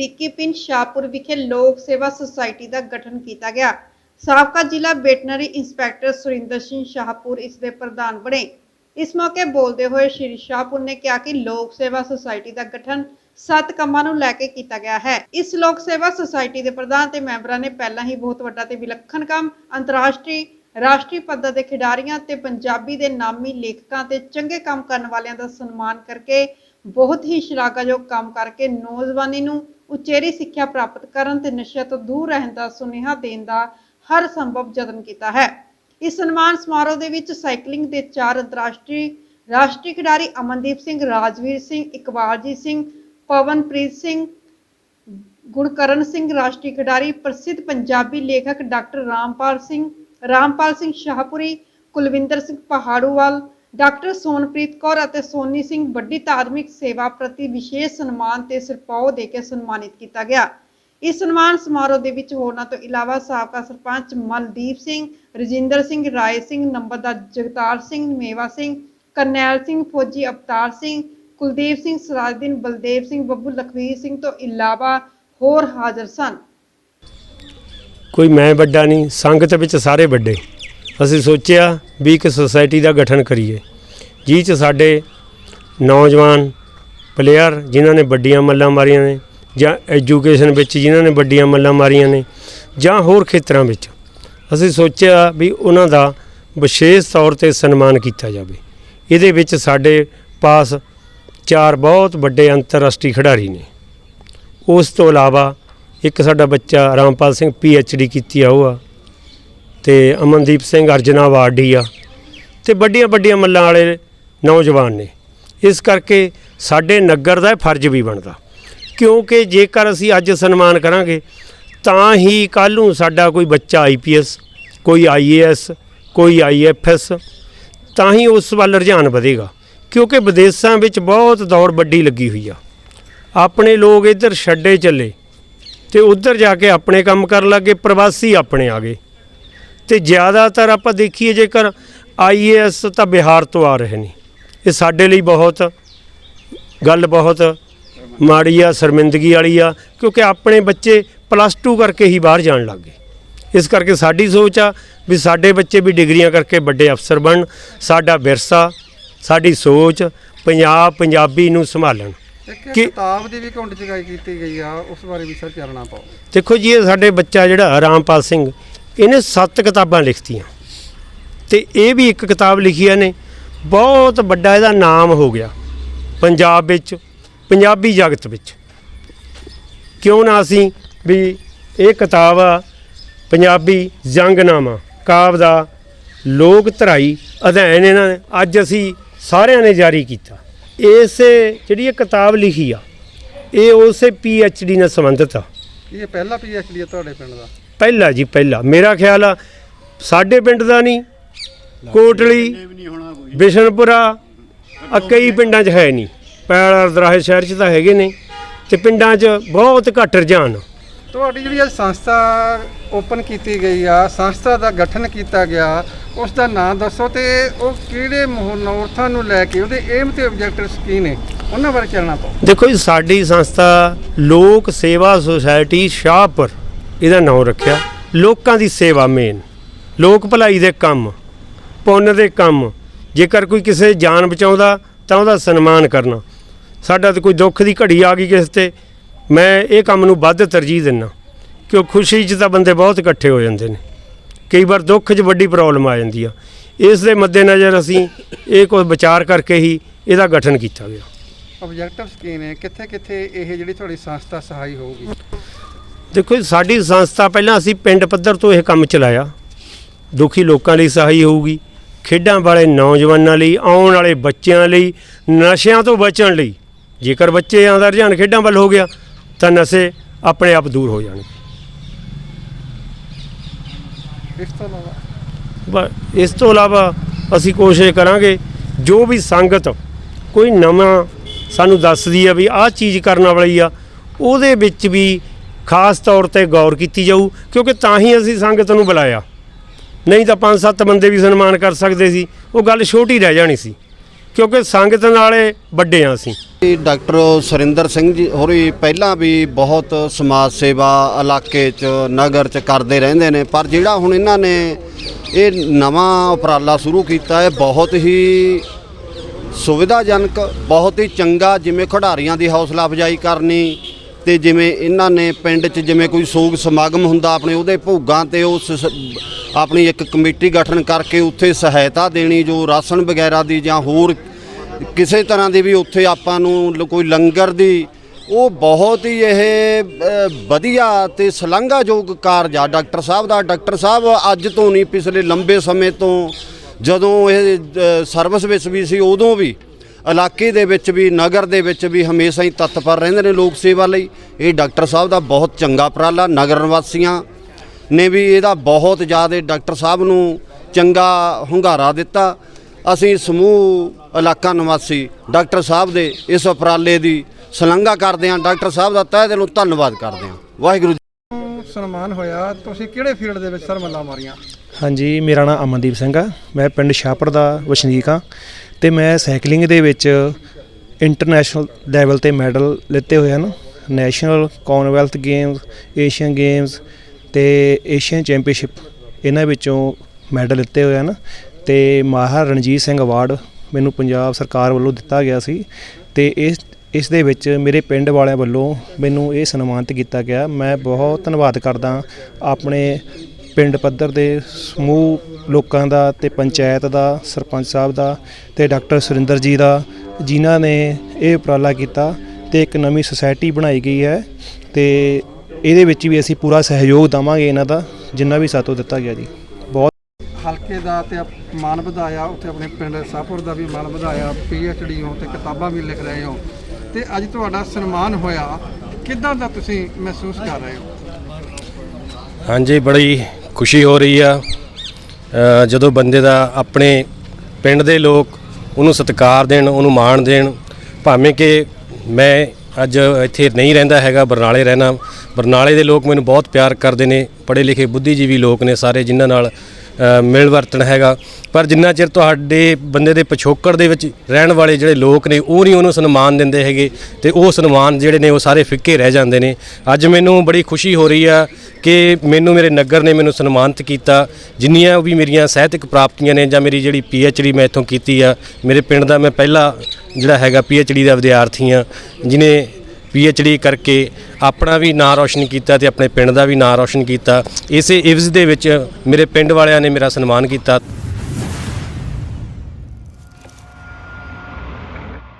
ਨਜ਼ਦੀਕੀ ਪਿੰਡ ਸ਼ਾਹਪੁਰ ਵਿਖੇ ਲੋਕ ਸੇਵਾ ਸੁਸਾਇਟੀ ਦਾ ਗਠਨ ਕੀਤਾ ਗਿਆ। ਸਾਬਕਾ ਜ਼ਿਲ੍ਹਾ ਵੈਟਰਨਰੀ ਇੰਸਪੈਕਟਰ ਸੁਰਿੰਦਰ ਸਿੰਘ ਸ਼ਾਹਪੁਰ ਇਸ ਦੇ ਪ੍ਰਧਾਨ ਬਣੇ। ਇਸ ਮੌਕੇ ਬੋਲਦੇ ਹੋਏ ਸ਼੍ਰੀ ਸ਼ਾਹਪੁਰ ਨੇ ਕਿਹਾ ਕਿ ਲੋਕ ਸੇਵਾ ਸੁਸਾਇਟੀ ਦਾ ਗਠਨ ਸੱਤ ਕੰਮਾਂ ਨੂੰ ਲੈ ਕੇ ਕੀਤਾ ਗਿਆ ਹੈ। ਇਸ ਲੋਕ ਸੇਵਾ ਸੁਸਾਇਟੀ ਦੇ ਪ੍ਰਧਾਨ ਤੇ ਮੈਂਬਰਾਂ ਨੇ ਪਹਿਲਾਂ ਹੀ ਬਹੁਤ ਵੱਡਾ ਤੇ ਵਿਲੱਖਣ ਕੰਮ ਅੰਤਰਰਾਸ਼ਟਰੀ, ਰਾਸ਼ਟਰੀ ਪੱਧਰ ਦੇ ਖਿਡਾਰੀਆਂ ਤੇ ਪੰਜਾਬੀ ਦੇ ਨਾਮੀ ਲੇਖਕਾਂ ਤੇ ਚੰਗੇ ਕੰਮ ਕਰਨ ਵਾਲਿਆਂ ਦਾ ਸਨਮਾਨ ਕਰਕੇ ਬਹੁਤ ਹੀ ਸ਼ਲਾਘਾਯੋਗ ਕੰਮ ਕਰਕੇ ਨੌਜਵਾਨੀ ਨੂੰ ਉਚੇਰੀ ਸਿੱਖਿਆ ਪ੍ਰਾਪਤ ਕਰਨ ਤੇ ਨਸ਼ਿਆਂ ਤੋਂ ਦੂਰ ਰਹਿਣ ਦਾ ਸੁਨੇਹਾ ਦੇਣ ਦਾ ਹਰ ਸੰਭਵ ਯਤਨ ਕੀਤਾ ਹੈ। ਇਸ ਸਨਮਾਨ ਸਮਾਰੋਹ ਦੇ ਵਿੱਚ ਸਾਈਕਲਿੰਗ ਦੇ ਚਾਰ ਅੰਤਰਰਾਸ਼ਟਰੀ, ਰਾਸ਼ਟਰੀ ਖਿਡਾਰੀ ਅਮਨਦੀਪ ਸਿੰਘ, ਰਾਜਵੀਰ ਸਿੰਘ, ਇਕਬਾਲਜੀਤ ਸਿੰਘ, ਪਵਨਪ੍ਰੀਤ ਸਿੰਘ, ਗੁਣਕਰਨ ਸਿੰਘ, ਰਾਸ਼ਟਰੀ ਖਿਡਾਰੀ, ਪ੍ਰਸਿੱਧ ਪੰਜਾਬੀ ਲੇਖਕ ਡਾਕਟਰ ਰਾਮਪਾਲ ਸਿੰਘ ਰਾਮਪਾਲ ਸਿੰਘ ਸ਼ਾਹਪੁਰੀ, ਕੁਲਵਿੰਦਰ ਸਿੰਘ ਪਹਾੜੂਵਾਲ ਡਾਕਟਰ ਸੋਨਪ੍ਰੀਤ ਕੌਰ ਅਤੇ ਸੋਨੀ ਸਿੰਘ ਵੱਡੀ ਧਾਰਮਿਕ ਸੇਵਾ ਪ੍ਰਤੀ ਵਿਸ਼ੇਸ਼ ਸਨਮਾਨ ਤੇ ਸਿਰਪਾਓ ਦੇ ਕੇ ਸਨਮਾਨਿਤ ਕੀਤਾ ਗਿਆ। ਇਸ ਸਨਮਾਨ ਸਮਾਰੋਹ ਦੇ ਵਿੱਚ ਹੋਰਨਾਂ ਤੋਂ ਇਲਾਵਾ ਸਾਬਕਾ ਸਰਪੰਚ ਮਲਦੀਪ ਸਿੰਘ, ਰਜਿੰਦਰ ਸਿੰਘ, ਰਾਏ ਸਿੰਘ, ਨੰਬਰਦਾਰ ਜਗਤਾਰ ਸਿੰਘ, ਮੇਵਾ ਸਿੰਘ, ਕਰਨੈਲ ਸਿੰਘ, ਫੌਜੀ ਅਵਤਾਰ ਸਿੰਘ, ਕੁਲਦੀਪ ਸਿੰਘ, ਸਰਾਜਦੀਨ, ਬਲਦੇਵ ਸਿੰਘ, ਬੱਬੂ ਲਖਵੀਰ ਸਿੰਘ ਤੋਂ ਇਲਾਵਾ ਹੋਰ ਹਾਜ਼ਰ ਸਨ। ਕੋਈ ਮੈਂ ਵੱਡਾ ਨਹੀਂ, ਸੰਗਤ ਵਿੱਚ ਸਾਰੇ ਵੱਡੇ। ਅਸੀਂ ਸੋਚਿਆ ਵੀ ਇੱਕ ਸੁਸਾਇਟੀ ਦਾ ਗਠਨ ਕਰੀਏ। ਜਿਹ 'ਚ ਸਾਡੇ ਨੌਜਵਾਨ ਪਲੇਅਰ ਜਿਨ੍ਹਾਂ ਨੇ ਵੱਡੀਆਂ ਮੱਲਾਂ ਮਾਰੀਆਂ ਨੇ ਜਾਂ ਐਜੂਕੇਸ਼ਨ ਵਿੱਚ ਜਿਨ੍ਹਾਂ ਨੇ ਵੱਡੀਆਂ ਮੱਲਾਂ ਮਾਰੀਆਂ ਨੇ ਜਾਂ ਹੋਰ ਖੇਤਰਾਂ ਵਿੱਚ, ਅਸੀਂ ਸੋਚਿਆ ਵੀ ਉਹਨਾਂ ਦਾ ਵਿਸ਼ੇਸ਼ ਤੌਰ ਤੇ ਸਨਮਾਨ ਕੀਤਾ ਜਾਵੇ। ਇਹਦੇ ਵਿੱਚ ਸਾਡੇ ਪਾਸ ਚਾਰ ਬਹੁਤ ਵੱਡੇ ਅੰਤਰਰਾਸ਼ਟਰੀ ਖਿਡਾਰੀ ਨੇ। ਉਸ ਤੋਂ ਇਲਾਵਾ ਇੱਕ ਸਾਡਾ ਬੱਚਾ Rampal Singh P H D ਕੀਤੀ ਆ, ਉਹ ਆ। ਤੇ ਅਮਨਦੀਪ ਸਿੰਘ ਅਰਜਨਾ ਅਵਾਰਡੀ ਆ ਤੇ ਵੱਡੀਆਂ ਵੱਡੀਆਂ ਮੱਲਾਂ ਵਾਲੇ ਨੌਜਵਾਨ ਨੇ। ਇਸ ਕਰਕੇ ਸਾਡੇ ਨਗਰ ਦਾ ਫਰਜ਼ ਵੀ ਬਣਦਾ। ਕਿਉਂਕਿ ਜੇਕਰ ਅਸੀਂ ਅੱਜ ਸਨਮਾਨ ਕਰਾਂਗੇ, ਤਾਂ ਹੀ ਕੱਲ੍ਹ ਨੂੰ ਸਾਡਾ ਕੋਈ ਬੱਚਾ ਆਈਪੀਐਸ ਕੋਈ ਆਈਏਐਸ ਕੋਈ ਆਈਐਫਐਸ ਤਾਂ ਹੀ ਉਸ ਵੱਲ ਰੁਝਾਨ ਵਧੇਗਾ। ਕਿਉਂਕਿ ਵਿਦੇਸ਼ਾਂ ਵਿੱਚ ਬਹੁਤ ਦੌੜ ਵੱਡੀ ਲੱਗੀ ਹੋਈ ਆ। ਆਪਣੇ ਲੋਕ ਇੱਧਰ ਛੱਡੇ ਚੱਲੇ ਤੇ ਉੱਧਰ ਜਾ ਕੇ ਆਪਣੇ ਕੰਮ ਕਰਨ ਲੱਗੇ, ਪ੍ਰਵਾਸੀ ਆਪਣੇ ਆ ਗਏ। ਤੇ ਜ਼ਿਆਦਾਤਰ ਆਪਾਂ ਦੇਖੀਏ ਜੇਕਰ ਆਈਏਐਸ ਤਾਂ ਬਿਹਾਰ ਤੋਂ ਆ ਰਹੇ ਨੇ। ਇਹ ਸਾਡੇ ਲਈ ਬਹੁਤ ਗੱਲ ਬਹੁਤ ਮਾੜੀ ਆ ਸ਼ਰਮਿੰਦਗੀ ਵਾਲੀ ਆ ਕਿਉਂਕਿ ਆਪਣੇ ਬੱਚੇ ਪਲੱਸ 2 ਕਰਕੇ ਹੀ ਬਾਹਰ ਜਾਣ ਲੱਗ ਗਏ। ਇਸ ਕਰਕੇ ਸਾਡੀ ਸੋਚ ਆ ਵੀ ਸਾਡੇ ਬੱਚੇ ਵੀ ਡਿਗਰੀਆਂ ਕਰਕੇ ਵੱਡੇ ਅਫਸਰ ਬਣਨ ਸਾਡਾ ਵਿਰਸਾ ਸਾਡੀ ਸੋਚ ਪੰਜਾਬ ਪੰਜਾਬੀ ਨੂੰ ਸੰਭਾਲਣ। ਇੱਕ ਕਿ- ਕਿਤਾਬ ਦੀ ਵੀ ਕਾਉਂਟ ਚਗਾਈ ਕੀਤੀ ਗਈ ਆ ਉਸ ਬਾਰੇ ਵੀ ਸਰ ਚਾਰਣਾ ਪਾਓ। ਦੇਖੋ ਜੀ ਇਹ ਸਾਡੇ ਬੱਚਾ ਜਿਹੜਾ ਰਾਮਪਾਲ ਸਿੰਘ ਇਹਨੇ ਸੱਤ ਕਿਤਾਬਾਂ ਲਿਖਤੀਆਂ। ਤੇ ਇਹ ਵੀ ਇੱਕ ਕਿਤਾਬ ਲਿਖੀ ਇਹਨੇ ਬਹੁਤ ਵੱਡਾ ਇਹਦਾ ਨਾਮ ਹੋ ਗਿਆ। ਪੰਜਾਬ ਵਿੱਚ, ਪੰਜਾਬੀ ਜਗਤ ਵਿੱਚ। ਕਿਉਂ ਨਾ ਅਸੀਂ ਵੀ ਇਹ ਕਿਤਾਬ ਆ, ਪੰਜਾਬੀ ਜੰਗਨਾਮਾ, ਕਾਵ ਦਾ ਲੋਕ ਧਰਾਈ ਅਧਿਐਨ ਇਹਨਾਂ ਨੇ ਅੱਜ ਅਸੀਂ ਸਾਰਿਆਂ ਨੇ ਜਾਰੀ ਕੀਤਾ। ਇਸ ਜਿਹੜੀ ਇਹ ਕਿਤਾਬ ਲਿਖੀ ਆ, ਇਹ ਉਸੇ ਪੀ ਐਚ ਡੀ ਨਾਲ ਸੰਬੰਧਿਤ ਆ। ਇਹ ਪਹਿਲਾ ਪੀਐਚਡੀ ਆ ਤੁਹਾਡੇ ਪਿੰਡ ਦਾ? ਪਹਿਲਾ ਜੀ ਪਹਿਲਾ। ਮੇਰਾ ਖਿਆਲ ਆ ਸਾਡੇ ਪਿੰਡ ਦਾ ਨਹੀਂ ਕੋਟਲੀ ਬਿਸ਼ਨਪੁਰਾ ਆ ਕਈ ਪਿੰਡਾਂ 'ਚ ਹੈ ਨਹੀਂ। ਪੈਲ ਦਰਾਹੇ ਸ਼ਹਿਰ 'ਚ ਤਾਂ ਹੈਗੇ ਨੇ ਤੇ ਪਿੰਡਾਂ 'ਚ ਬਹੁਤ ਘੱਟ ਰੁਝਾਨ ਤੁਹਾਡੀ ਜਿਹੜੀ ਅੱਜ ਸੰਸਥਾ ਓਪਨ ਕੀਤੀ ਗਈ ਆ ਸੰਸਥਾ ਦਾ ਗਠਨ ਕੀਤਾ ਗਿਆ ਉਸ ਦਾ ਨਾਮ ਦੱਸੋ ਤੇ ਉਹ ਕਿਹੜੇ ਮਨੋਰਥਾਂ ਨੂੰ ਲੈ ਕੇ ਉਹਦੇ ਏਮ ਤੇ ਆਬਜੈਕਟਿਵਸ ਕੀ ਨੇ? ਉਹਨਾਂ ਬਾਰੇ ਚਾਰਣਾ ਪਾਓ ਦੇਖੋ ਜੀ ਸਾਡੀ ਸੰਸਥਾ ਲੋਕ ਸੇਵਾ ਸੁਸਾਇਟੀ ਸ਼ਾਹਪੁਰ ਇਹਦਾ ਨਾਮ ਰੱਖਿਆ, ਲੋਕਾਂ ਦੀ ਸੇਵਾ ਮੇਨ। ਲੋਕ ਭਲਾਈ ਦੇ ਕੰਮ, ਪੁੰਨ ਦੇ ਕੰਮ। ਜੇਕਰ ਕੋਈ ਕਿਸੇ ਜਾਨ ਬਚਾਉਂਦਾ, ਤਾਂ ਉਹਦਾ ਸਨਮਾਨ ਕਰਨਾ। ਸਾਡਾ ਤਾਂ ਕੋਈ ਦੁੱਖ ਦੀ ਘੜੀ ਆ ਗਈ ਕਿਸੇ ਤੇ। ਮੈਂ ਇਹ ਕੰਮ ਨੂੰ ਵੱਧ ਤਰਜੀਹ ਦਿੰਦਾ ਕਿਉਂ ਖੁਸ਼ੀ 'ਚ ਤਾਂ ਬੰਦੇ ਬਹੁਤ ਇਕੱਠੇ ਹੋ ਜਾਂਦੇ ਨੇ। ਕਈ ਵਾਰ ਦੁੱਖ 'ਚ ਵੱਡੀ ਪ੍ਰੋਬਲਮ ਆ ਜਾਂਦੀ ਆ। ਇਸ ਦੇ ਮੱਦੇਨਜ਼ਰ ਅਸੀਂ ਇਹ ਕੋਈ ਵਿਚਾਰ ਕਰਕੇ ਹੀ ਇਹਦਾ ਗਠਨ ਕੀਤਾ ਗਿਆ। ਆਬਜੈਕਟਿਵਸ ਕੀ ਨੇ? ਕਿੱਥੇ ਕਿੱਥੇ ਇਹ ਜਿਹੜੀ ਤੁਹਾਡੀ ਸੰਸਥਾ ਸਹਾਈ ਹੋਊਗੀ? ਦੇਖੋ ਜੀ, ਸਾਡੀ ਸੰਸਥਾ ਪਹਿਲਾਂ ਅਸੀਂ ਪਿੰਡ ਪੱਧਰ ਤੋਂ ਇਹ ਕੰਮ ਚਲਾਇਆ। ਦੁਖੀ ਲੋਕਾਂ ਲਈ ਸਹਾਈ ਹੋਊਗੀ। ਖੇਡਾਂ ਵਾਲੇ ਨੌਜਵਾਨਾਂ ਲਈ ਆਉਣ ਵਾਲੇ ਬੱਚਿਆਂ ਲਈ ਨਸ਼ਿਆਂ ਤੋਂ ਬਚਣ ਲਈ। ਜੇਕਰ ਬੱਚਿਆਂ ਦਾ ਰੁਝਾਨ ਖੇਡਾਂ ਵੱਲ ਹੋ ਗਿਆ ਤਾਂ ਨਸ਼ੇ ਆਪਣੇ ਆਪ ਦੂਰ ਹੋ ਜਾਣਗੇ ਇਸ ਤੋਂ ਇਲਾਵਾ? ਬ- ਇਸ ਤੋਂ ਇਲਾਵਾ ਅਸੀਂ ਕੋਸ਼ਿਸ਼ ਕਰਾਂਗੇ ਜੋ ਵੀ ਸੰਗਤ ਕੋਈ ਨਵਾਂ ਸਾਨੂੰ ਦੱਸਦੀ ਆ ਵੀ ਆਹ ਚੀਜ਼ ਕਰਨ ਵਾਲੀ ਆ ਉਹਦੇ ਵਿੱਚ ਵੀ ਖਾਸ ਤੌਰ ਤੇ ਗੌਰ ਕੀਤੀ ਜਾਊ, ਕਿਉਂਕਿ ਤਾਂ ਹੀ ਅਸੀਂ ਸੰਗਤ ਨੂੰ ਬੁਲਾਇਆ। ਨਹੀਂ ਤਾਂ ਪੰਜ ਸੱਤ ਬੰਦੇ ਵੀ ਸਨਮਾਨ ਕਰ ਸਕਦੇ ਸੀ, ਉਹ ਗੱਲ ਛੋਟੀ ਰਹਿ ਜਾਣੀ ਸੀ, ਕਿਉਂਕਿ ਸੰਗਤ ਨਾਲੇ ਵੱਡੇ ਆ ਅਸੀਂ। ਇਹ ਡਾਕਟਰ ਸੁਰਿੰਦਰ ਸਿੰਘ ਜੀ ਹੋਰੀ ਪਹਿਲਾਂ ਵੀ ਬਹੁਤ ਸਮਾਜ ਸੇਵਾ ਇਲਾਕੇ 'ਚ, ਨਗਰ 'ਚ ਕਰਦੇ ਰਹਿੰਦੇ ਨੇ, ਪਰ ਜਿਹੜਾ ਹੁਣ ਇਹਨਾਂ ਨੇ ਇਹ ਨਵਾਂ ਉਪਰਾਲਾ ਸ਼ੁਰੂ ਕੀਤਾ ਹੈ ਬਹੁਤ ਹੀ ਸੁਵਿਧਾਜਨਕ, ਬਹੁਤ ਹੀ ਚੰਗਾ, ਜਿਵੇਂ ਖਿਡਾਰੀਆਂ ਦੀ ਹੌਸਲਾ ਅਫਜਾਈ ਕਰਨੀ ਤੇ ਜਿਵੇਂ ਇਹਨਾਂ ਨੇ ਪਿੰਡ 'ਚ ਜਿਵੇਂ ਕੋਈ ਸੋਗ ਸਮਾਗਮ ਹੁੰਦਾ ਆਪਣੇ ਉਹਦੇ ਭੋਗਾਂ ਤੇ ਉਸ ਸ- ਆਪਣੀ ਇੱਕ ਕਮੇਟੀ ਗਠਨ ਕਰਕੇ ਉੱਥੇ ਸਹਾਇਤਾ ਦੇਣੀ, ਜੋ ਰਾਸ਼ਨ ਵਗੈਰਾ ਦੀ ਜਾਂ ਹੋਰ ਕਿਸੇ ਤਰ੍ਹਾਂ ਦੀ ਵੀ ਉੱਥੇ ਆਪਾਂ ਨੂੰ ਕੋਈ ਲੰਗਰ ਦੀ, ਉਹ ਬਹੁਤ ਹੀ ਇਹ ਵਧੀਆ ਤੇ ਸ਼ਲਾਘਾਯੋਗ ਕਾਰਜ ਆ ਡਾਕਟਰ ਸਾਹਿਬ ਦਾ, ਡਾਕਟਰ ਸਾਹਿਬ ਅੱਜ ਤੋਂ ਨਹੀਂ, ਪਿਛਲੇ ਲੰਬੇ ਸਮੇਂ ਤੋਂ ਜਦੋਂ ਇਹ ਸਰਵਿਸ ਵਿੱਚ ਵੀ ਸੀ, ਉਦੋਂ ਵੀ ਇਲਾਕੇ ਦੇ ਵਿੱਚ ਵੀ, ਨਗਰ ਦੇ ਵਿੱਚ ਵੀ ਹਮੇਸ਼ਾ ਹੀ ਤਤਪਰ ਰਹਿੰਦੇ ਨੇ ਲੋਕ ਸੇਵਾ ਲਈ। ਇਹ ਡਾਕਟਰ ਸਾਹਿਬ ਦਾ ਬਹੁਤ ਚੰਗਾ ਉਪਰਾਲਾ, ਨਗਰ ਨਿਵਾਸੀਆਂ ਨੇ ਵੀ ਇਹਦਾ ਬਹੁਤ ਜ਼ਿਆਦਾ ਡਾਕਟਰ ਸਾਹਿਬ ਨੂੰ ਚੰਗਾ ਹੁੰਗਾਰਾ ਦਿੱਤਾ। ਅਸੀਂ ਸਮੂਹ ਇਲਾਕਾ ਨਿਵਾਸੀ ਡਾਕਟਰ ਸਾਹਿਬ ਦੇ ਇਸ ਉਪਰਾਲੇ ਦੀ ਸ਼ਲਾਘਾ ਕਰਦੇ ਹਾਂ। ਡਾਕਟਰ ਸਾਹਿਬ ਦਾ ਤਹਿ ਦਿਲੋਂ ਧੰਨਵਾਦ ਕਰਦੇ ਹਾਂ। ਵਾਹਿਗੁਰੂ ਜੀ ਸਨਮਾਨ ਹੋਇਆ। ਤੁਸੀਂ ਕਿਹੜੇ ਫੀਲਡ ਦੇ ਵਿੱਚ ਸਰ ਮੱਲਾਂ ਮਾਰੀਆਂ? ਹਾਂਜੀ, ਮੇਰਾ ਨਾਮ ਅਮਨਦੀਪ ਸਿੰਘ ਆ। ਮੈਂ ਪਿੰਡ ਸ਼ਾਹਪੁਰ ਦਾ ਵਸਨੀਕ ਆ ਤੇ ਮੈਂ ਸਾਈਕਲਿੰਗ ਦੇ ਵਿੱਚ ਇੰਟਰਨੈਸ਼ਨਲ ਲੈਵਲ ਤੇ ਮੈਡਲ ਲਿੱਤੇ ਹੋਏ ਹਨ। National commonwealth games, Asian games ਤੇ ਏਸ਼ੀਅਨ ਚੈਂਪੀਅਨਸ਼ਿਪ ਇਹਨਾਂ ਵਿੱਚੋਂ ਮੈਡਲ ਲਿੱਤੇ ਹੋਏ ਹਨ ਤੇ ਮਾਹਰ ਰਣਜੀਤ ਸਿੰਘ ਅਵਾਰਡ ਮੈਨੂੰ ਪੰਜਾਬ ਸਰਕਾਰ ਵੱਲੋਂ ਦਿੱਤਾ ਗਿਆ ਸੀ ਤੇ ਇਸ ਇਸ ਦੇ ਵਿੱਚ ਮੇਰੇ ਪਿੰਡ ਵਾਲਿਆਂ ਵੱਲੋਂ ਮੈਨੂੰ ਇਹ ਸਨਮਾਨਿਤ ਕੀਤਾ ਗਿਆ। ਮੈਂ ਬਹੁਤ ਧੰਨਵਾਦ ਕਰਦਾ ਆਪਣੇ ਪਿੰਡ ਪੱਧਰ ਦੇ ਸਮੂਹ ਲੋਕਾਂ ਦਾ ਤੇ ਪੰਚਾਇਤ ਦਾ, ਸਰਪੰਚ ਸਾਹਿਬ ਦਾ ਤੇ ਡਾਕਟਰ ਸੁਰਿੰਦਰ ਜੀ ਦਾ, ਜਿਨ੍ਹਾਂ ਨੇ ਇਹ ਉਪਰਾਲਾ ਕੀਤਾ ਤੇ ਇੱਕ ਨਵੀਂ ਸੁਸਾਇਟੀ ਬਣਾਈ ਗਈ ਹੈ ਤੇ ਇਹਦੇ ਵਿੱਚ ਵੀ ਅਸੀਂ ਪੂਰਾ ਸਹਿਯੋਗ ਦਵਾਂਗੇ ਇਹਨਾਂ ਦਾ, ਜਿੰਨਾ ਵੀ ਸਾਤੋਂ ਦਿੱਤਾ ਗਿਆ ਜੀ। ਬਹੁਤ ਹਲਕੇ ਦਾ ਤੇ ਆਪ- ਵਧਾਇਆ, ਉੱਥੇ ਆਪਣੇ ਪਿੰਡ ਸਾਹਪੁਰ ਦਾ ਵੀ ਮਾਣ ਵਧਾਇਆ ਡੀ ਹੋ ਤੇ ਕਿਤਾਬਾਂ ਵੀ ਲਿਖ ਰਹੇ ਹੋ। ਤੇ ਅੱਜ ਤੁਹਾਡਾ ਸਨਮਾਨ ਹੋਇਆ। ਕਿੱਦਾਂ ਦਾ ਤੁਸੀਂ ਮਹਿਸੂਸ ਕਰ ਰਹੇ ਹੋ? ਹਾਂਜੀ ਬੜੀ ਖੁਸ਼ੀ ਹੋ ਰਹੀ ਆ। ਅ, ਜਦੋਂ ਬੰਦੇ ਦਾ ਆਪਣੇ ਪਿੰਡ ਦੇ ਲੋਕ ਉਹਨੂੰ ਸਤਿਕਾਰ ਦੇਣ ਉਹਨੂੰ ਮਾਣ ਦੇਣ ਭਾਵੇਂ ਕਿ ਮੈਂ ਅੱਜ ਇੱਥੇ ਨਹੀਂ ਰਹਿੰਦਾ ਹੈਗਾ ਬਰਨਾਲੇ ਰਹਿਣਾ ਬਰਨਾਲੇ ਦੇ ਲੋਕ ਮੈਨੂੰ ਬਹੁਤ ਪਿਆਰ ਕਰਦੇ ਨੇ ਪੜ੍ਹੇ ਲਿਖੇ ਬੁੱਧੀਜੀਵੀ ਲੋਕ ਨੇ ਸਾਰੇ ਜਿਨ੍ਹਾਂ ਨਾਲ ਮਿਲ ਵਰਤਣ ਹੈਗਾ। ਪਰ ਜਿੰਨਾ ਚਿਰ ਤੁਹਾਡੇ ਬੰਦੇ ਦੇ ਪਿਛੋਕੜ ਦੇ ਵਿੱਚ ਰਹਿਣ ਵਾਲੇ ਜਿਹੜੇ ਲੋਕ ਨੇ, ਉਹ ਨਹੀਂ ਉਹਨੂੰ ਸਨਮਾਨ ਦਿੰਦੇ ਹੈਗੇ ਤੇ ਉਹ ਸਨਮਾਨ ਜਿਹੜੇ ਨੇ, ਉਹ ਸਾਰੇ ਫਿੱਕੇ ਰਹਿ ਜਾਂਦੇ ਨੇ। ਅੱਜ ਮੈਨੂੰ ਬੜੀ ਖੁਸ਼ੀ ਹੋ ਰਹੀ ਆ ਕਿ ਮੈਨੂੰ ਮੇਰੇ ਨਗਰ ਨੇ ਮੈਨੂੰ ਸਨਮਾਨਿਤ ਕੀਤਾ। ਜਿੰਨੀਆਂ ਵੀ ਮੇਰੀਆਂ ਸਾਹਿਤਕ ਪ੍ਰਾਪਤੀਆਂ ਨੇ ਜਾਂ ਮੇਰੀ ਜਿਹੜੀ ਡੀ ਮੈਂ ਇੱਥੋਂ ਕੀਤੀ ਆ, ਮੇਰੇ ਪਿੰਡ ਦਾ ਮੈਂ ਪਹਿਲਾ ਜਿਹੜਾ ਹੈਗਾ ਡੀ ਦਾ ਵਿਦਿਆਰਥੀ ਆ, ਜਿਨੇ ਡੀ ਕਰਕੇ ਆਪਣਾ ਵੀ ਨਾਂ ਰੌਸ਼ਨ ਕੀਤਾ ਤੇ ਆਪਣੇ ਪਿੰਡ ਦਾ ਵੀ ਨਾਂ ਰੌਸ਼ਨ ਕੀਤਾ। ਇਸੇ ਇਵਜ਼ ਦੇ ਵਿੱਚ ਮੇਰੇ ਪਿੰਡ ਵਾਲਿਆਂ ਨੇ ਮੇਰਾ ਸਨਮਾਨ ਕੀਤਾ।